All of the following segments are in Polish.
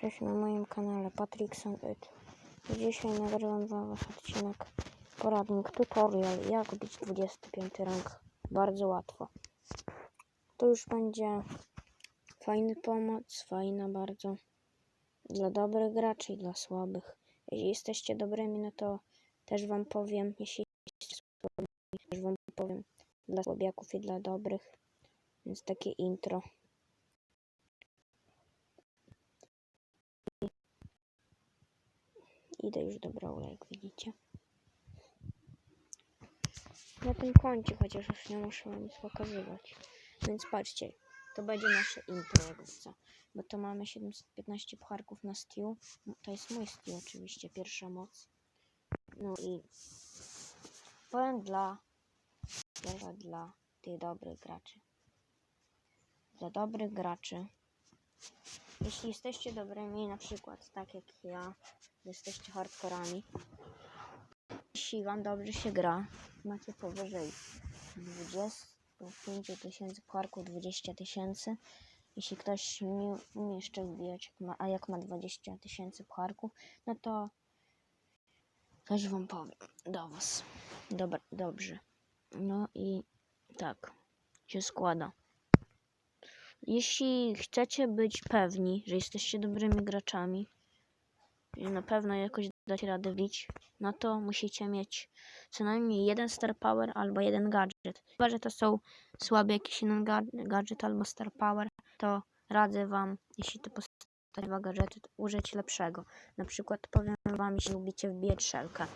Cześć na moim kanale Patrickson It. Dzisiaj nagrywam dla Was odcinek poradnik tutorial jak bić 25 rank. Bardzo łatwo. To już będzie fajny pomoc, fajna bardzo. Dla dobrych graczy i dla słabych. Jeśli jesteście dobrymi, no to też Wam powiem. Jeśli jesteście słabymi, też Wam powiem. Dla słabiaków i dla dobrych. Więc takie intro. Idę już do Brawla, jak widzicie. Na tym koncie, chociaż już nie muszę wam nic pokazywać. Więc patrzcie, to będzie nasze intro, jakby co. Bo to mamy 715 pucharków na Steel. To jest mój Steel oczywiście, pierwsza moc. No i powiem dla, pierwsza dla tych dobrych graczy. Dla dobrych graczy jeśli jesteście dobrymi, na przykład tak jak ja, jesteście hardkorami, jeśli wam dobrze się gra, macie powyżej 25 tysięcy parków, 20 tysięcy, jeśli ktoś nie umie jeszcze wbijać, a jak ma 20 tysięcy parków, no to coś wam powiem do was. Dobra, dobrze. No i tak się składa. Jeśli chcecie być pewni, że jesteście dobrymi graczami i na pewno jakoś dacie radę wbić, no to musicie mieć co najmniej jeden star power albo jeden gadżet. Chyba, że to są słaby jakiś jeden ga- gadżet albo star power, to radzę wam, jeśli to postacie dwa gadżety, użyć lepszego. Na przykład powiem wam, jeśli lubicie wbijać szelkę,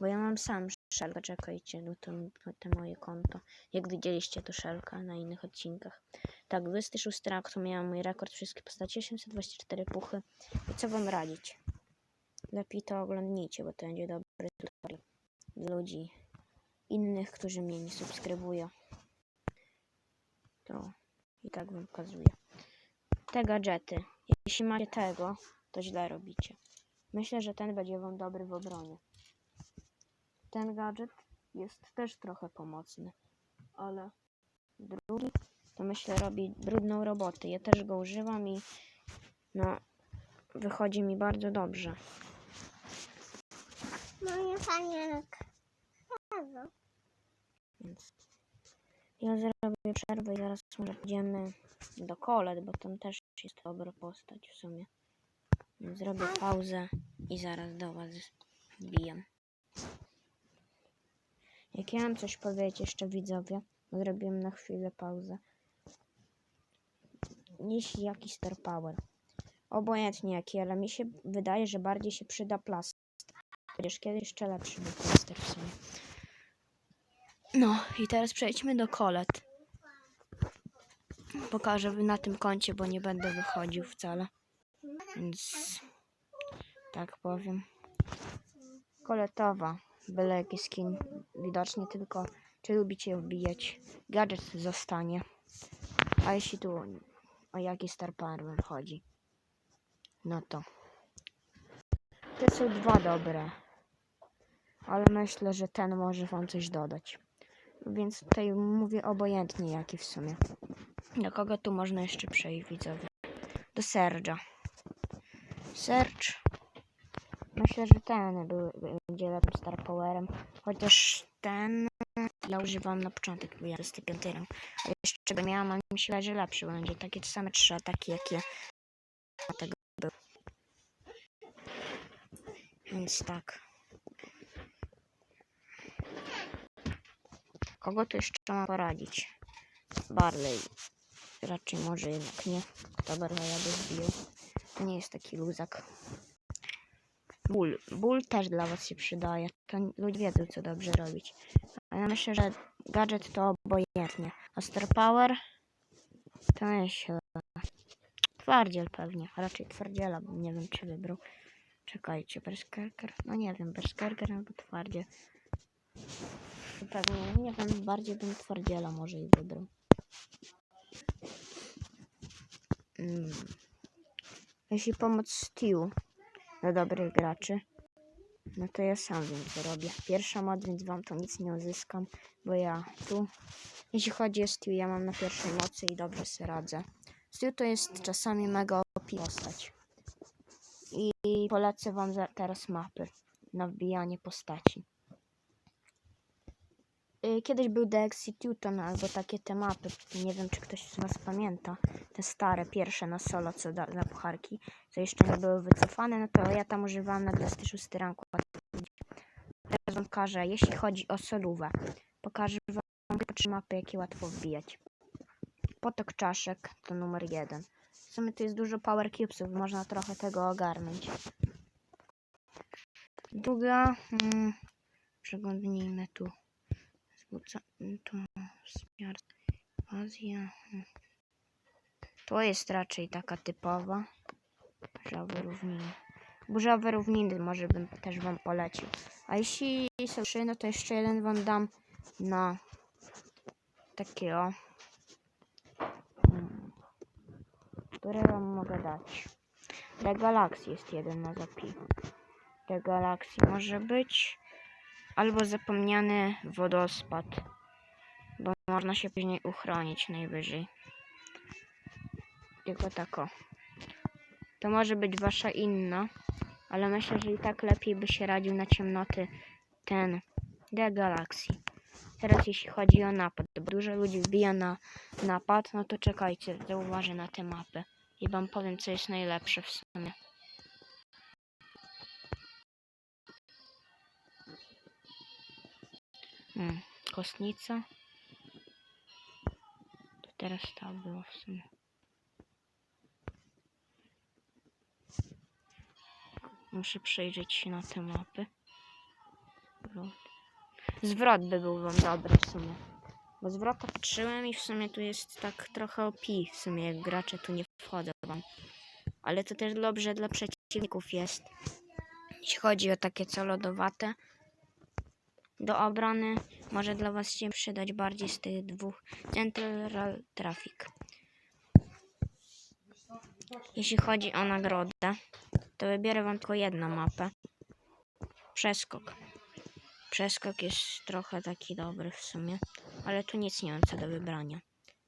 bo ja mam sam szelkę, czekajcie, no to, to moje konto. Jak widzieliście to szelka na innych odcinkach. Tak, 26 rak to miałam mój rekord, wszystkie postacie, 824 puchy. I co wam radzić? Lepiej to oglądnijcie, bo to będzie dobry tutorial dla ludzi innych, którzy mnie nie subskrybują. To i tak wam pokazuję. Te gadżety. Jeśli macie tego, to źle robicie. Myślę, że ten będzie wam dobry w obronie. Ten gadżet jest też trochę pomocny, ale drugi to myślę robi brudną robotę. Ja też go używam i no wychodzi mi bardzo dobrze. Moje panienka. Więc ja zrobię przerwę i zaraz może pójdziemy do kolet, bo tam też jest dobra postać w sumie. Więc zrobię pauzę i zaraz do was wbijam. Jak ja mam coś powiedzieć jeszcze widzowie, zrobiłem na chwilę pauzę. Jeśli jakiś Star Power. Obojętnie jaki, ale mi się wydaje, że bardziej się przyda plaster. Chociaż kiedyś jeszcze lepszy był plaster w sumie. No i teraz przejdźmy do kolet. Pokażę na tym koncie, bo nie będę wychodził wcale. Więc tak powiem. Koletowa. Byle jaki skin. Widocznie tylko czy lubicie wbijać. Gadżet zostanie. A jeśli tu o jaki Star Power chodzi, no to te są dwa dobre. Ale myślę, że ten może wam coś dodać. Więc tutaj mówię obojętnie jaki w sumie. Do kogo tu można jeszcze przejść, widzowie? Do Serge'a. Serge. Myślę, że ten był, będzie lepszym Star Powerem. Chociaż ten ja używam na początek, bo ja to jest piąty rank. A jeszcze go miałam, a myślę, że lepszy będzie. Takie same trzy ataki, jakie tego był. Więc tak. Kogo tu jeszcze ma poradzić? Barley. Raczej może jednak nie. Kto Barleya by zbił? Nie jest taki luzak. Ból. Ból też dla was się przydaje. To ludzie wiedzą, co dobrze robić. Ja myślę, że gadżet to obojętnie. A Star Power to myślę. Twardziel pewnie. Raczej twardziela, bo nie wiem, czy wybrał. Czekajcie, Berserker? No nie wiem, Berserker albo twardziel. Pewnie, nie wiem, bardziej bym twardziela może i wybrał. Mm. Jeśli pomóc Steel dla dobrych graczy, no to ja sam wiem co robię. Pierwsza moc, więc wam to nic nie uzyskam, bo ja tu, jeśli chodzi o Steel, ja mam na pierwszej mocy i dobrze sobie radzę. Steel to jest czasami mega OP postać. I polecę wam teraz mapy na wbijanie postaci. Y, Kiedyś był The albo takie te mapy. Nie wiem, czy ktoś z was pamięta. Te stare, pierwsze na solo, co da, dla pucharki, co jeszcze nie były wycofane, no to ja tam używałam na 26 ranku. Teraz wam pokażę, jeśli chodzi o solówę. Pokażę wam trzy mapy, jakie łatwo wbijać. Potok czaszek to numer jeden. W sumie tu jest dużo power cubesów, można trochę tego ogarnąć. Druga, mm, przeglądnijmy tu. Zbuca, to zmiar, Azja. mm. To jest raczej taka typowa. Burzowe równiny. Burzowe równiny może bym też wam polecił. A jeśli są trzy, no to jeszcze jeden wam dam na takiego. mm, Które wam mogę dać? The Galaxy jest jeden na zapi. The Galaxy może być. Albo zapomniany wodospad. Bo można się później uchronić najwyżej. Tylko tako. To może być wasza inna. Ale myślę, że i tak lepiej by się radził na ciemnoty ten The Galaxy. Teraz jeśli chodzi o napad, bo dużo ludzi wbija na napad, no to czekajcie, zauważę na te mapy. I wam powiem, co jest najlepsze w sumie. Hmm, kostnica. To teraz ta było w sumie. Muszę przejrzeć się na te mapy. Zwrot. Zwrot by był wam dobry w sumie. Bo zwrota patrzyłem i w sumie tu jest tak trochę opi. W sumie jak gracze tu nie wchodzą wam. Ale to też dobrze dla przeciwników jest. Jeśli chodzi o takie co lodowate. Do obrony może dla was się przydać bardziej z tych dwóch Central Traffic. Jeśli chodzi o nagrodę, to wybiorę wam tylko jedną mapę. Przeskok. Przeskok jest trochę taki dobry w sumie, ale tu nic nie mam co do wybrania.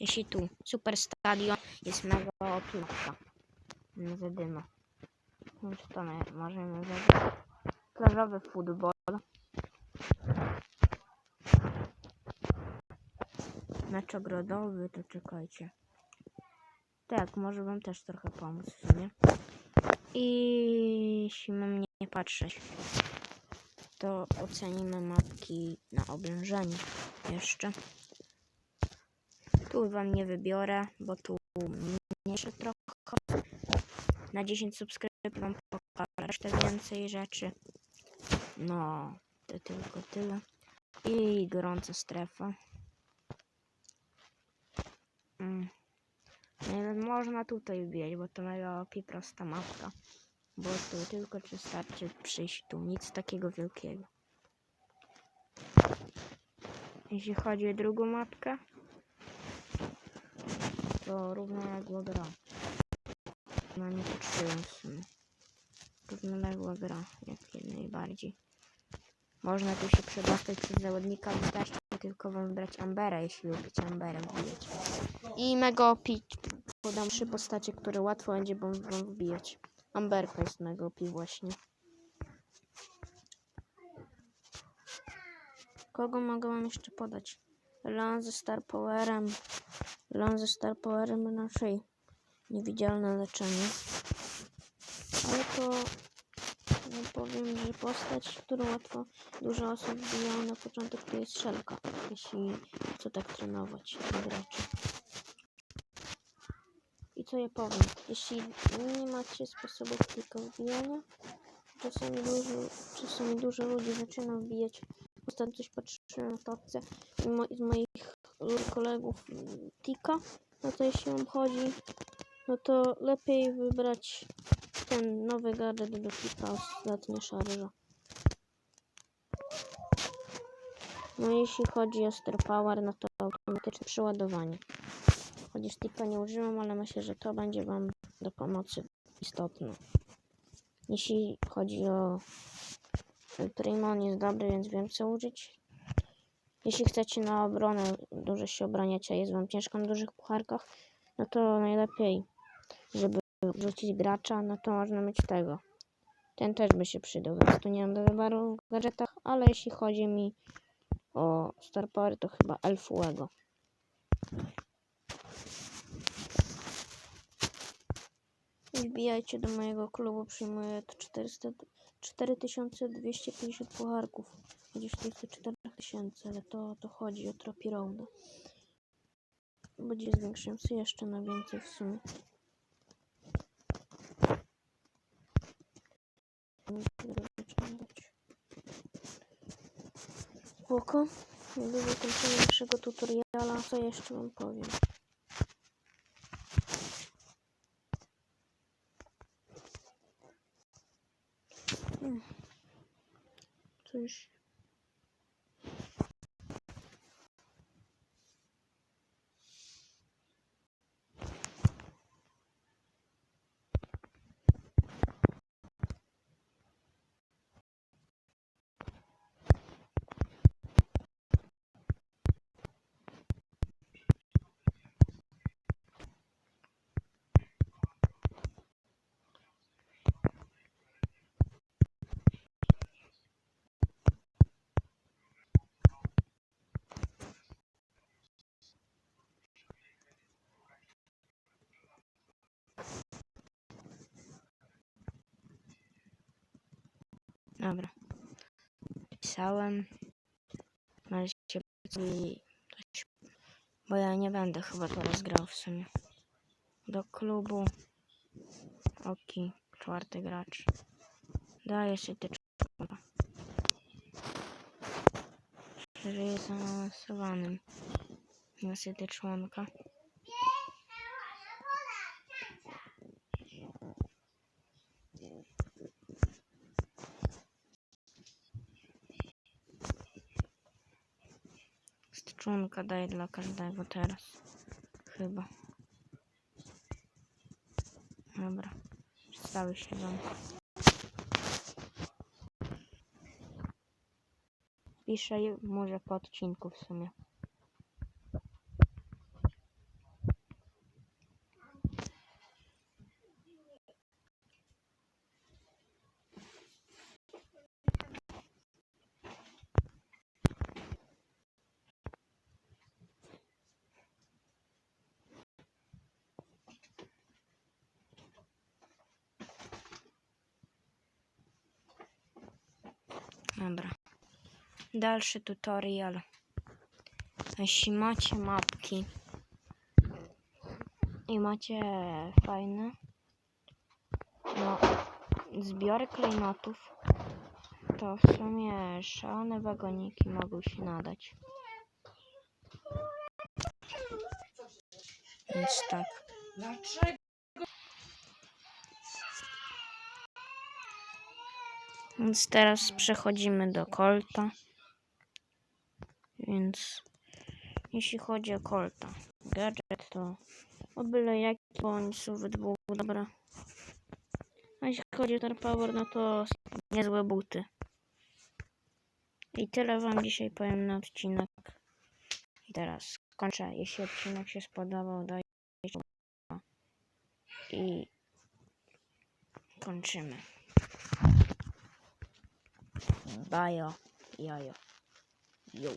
Jeśli tu Super Stadion jest mega opinka. No zadyma. Więc to my możemy wybrać. Plażowy futbol. Mecz ogrodowy, to czekajcie. Tak, może wam też trochę pomóc w sumie. I jeśli mam nie patrzeć, to ocenimy mapki na oblężeniu jeszcze. Tu wam nie wybiorę, bo tu mniejsze trochę. Na 10 subskrypcji wam pokażę jeszcze więcej rzeczy. No, to tylko tyle. I gorąca strefa. Mm. Można tutaj wbijać, bo to mega prosta mapka. Bo tu tylko wystarczy przyjść tu, nic takiego wielkiego. Jeśli chodzi o drugą mapkę, to równoległa gra. No nie poczułem w sumie. Równoległa gra, jak najbardziej. Można tu się przedostać przez zawodnika, wystarczy tylko wam wybrać Ambera, jeśli lubicie Amberem wbijać. I mega OP podam trzy postacie, które łatwo będzie wam wbijać. Amberka jest mega OP właśnie. Kogo mogę wam jeszcze podać? Leon ze Star Powerem. Leon ze Star Powerem raczej niewidzialne leczenie. Ale to powiem, że postać, którą łatwo dużo osób wbijało na początek to jest szelka, jeśli chce tak trenować graczy. I co ja powiem, jeśli nie macie sposobów tylko wbijania, czasami dużo, czasami dużo ludzi zaczyna wbijać. Ostatnio coś patrzyłem na topce i mo z moich kolegów Tika, no to jeśli on chodzi, no to lepiej wybrać ten nowy gadżet do Tika, ostatnia szarża. No jeśli chodzi o Star Power, no to automatyczne przeładowanie. Chociaż Tika nie używam, ale myślę, że to będzie Wam do pomocy istotne. Jeśli chodzi o Primo, on jest dobry, więc wiem co użyć. Jeśli chcecie na obronę dużo się obraniać, a jest Wam ciężko na dużych pucharkach, no to najlepiej, żeby wrzucić gracza, no to można mieć tego. Ten też by się przydał, więc tu nie mam do wyboru w gadżetach, ale jeśli chodzi mi o Star Power, to chyba Elfuego. Wbijajcie do mojego klubu, przyjmuję to 400, 4250 pucharków. Gdzieś to jest 4000, ale to o to chodzi, o Tropi Roada. Będzie zwiększyłem sobie jeszcze na więcej w sumie. Spoko. Jakby zakończenie naszego tutoriala, co jeszcze wam powiem. Hmm. Coś. Dobra. Pisałem. Znaleźliście i coś. Bo ja nie będę chyba teraz grał w sumie. Do klubu. Oki, czwarty gracz. Daję sobie te czwórka. Szczerze jestem awansowanym. Niestety członka. Członka daję dla każdego teraz. Chyba. Dobra. Przedstawię się wam. Piszę może po odcinku w sumie. Dobra. Dalszy tutorial. Jeśli macie mapki i macie fajne no, zbiory klejnotów, to w sumie szalone wagoniki mogą się nadać. Więc tak. Dlaczego? Więc teraz przechodzimy do Colta. Więc jeśli chodzi o Colta, gadżet to o byle jaki, bo oni dwóch, dobra. A jeśli chodzi o Star Power, no to niezłe buty. I tyle wam dzisiaj powiem na odcinek. I teraz kończę. Jeśli odcinek się spodobał, dajcie i kończymy. 很棒哟要有有。